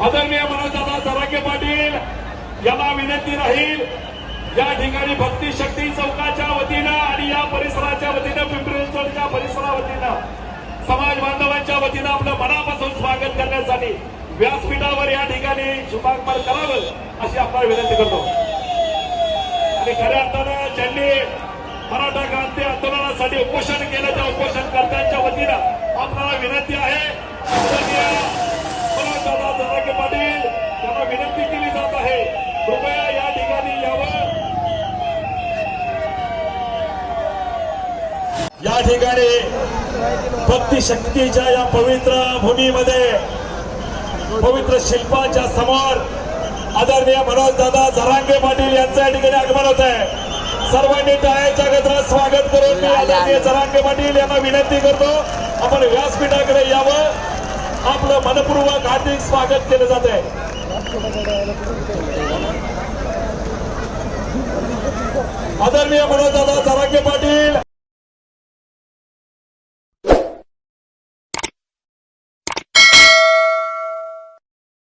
आदरणीय मनोजदादा सराके पाटील यांना विनंती राहील या ठिकाणी भक्ती शक्ती चौकाच्या वतीनं आणि या परिसराच्या वतीनं पिंपरी चौकच्या परिसरा वतीनं समाज बांधवांच्या वतीनं आपलं मनापासून स्वागत करण्यासाठी व्यासपीठावर या ठिकाणी शुभागमन करावं अशी आपल्याला विनंती करतो. आणि खऱ्या अर्थानं ज्यांनी मराठा क्रांती आंदोलनासाठी उपोषण केलं त्या उपोषणकर्त्यांच्या वतीनं आपल्याला विनंती आहे आदरणीय मनोजदादा जरांगे पाटील यांना विनंती केली जात आहे कृपया या ठिकाणी यावं या ठिकाणी भक्ती शक्तीच्या या पवित्र भूमीमध्ये पवित्र शिल्पाच्या समोर आदरणीय मनोज दादा झरांगे पाटील यांचं या ठिकाणी आगमन होत आहे. सर्वांनी टाळ्याच्या गजरात स्वागत करून मी आदरणीय झरांगे पाटील यांना विनंती करतो आपण व्यासपीठाकडे यावं. आपलं मनपूर्वक हार्दिक स्वागत केलं जात आहे. आदरणीय मनोज दादा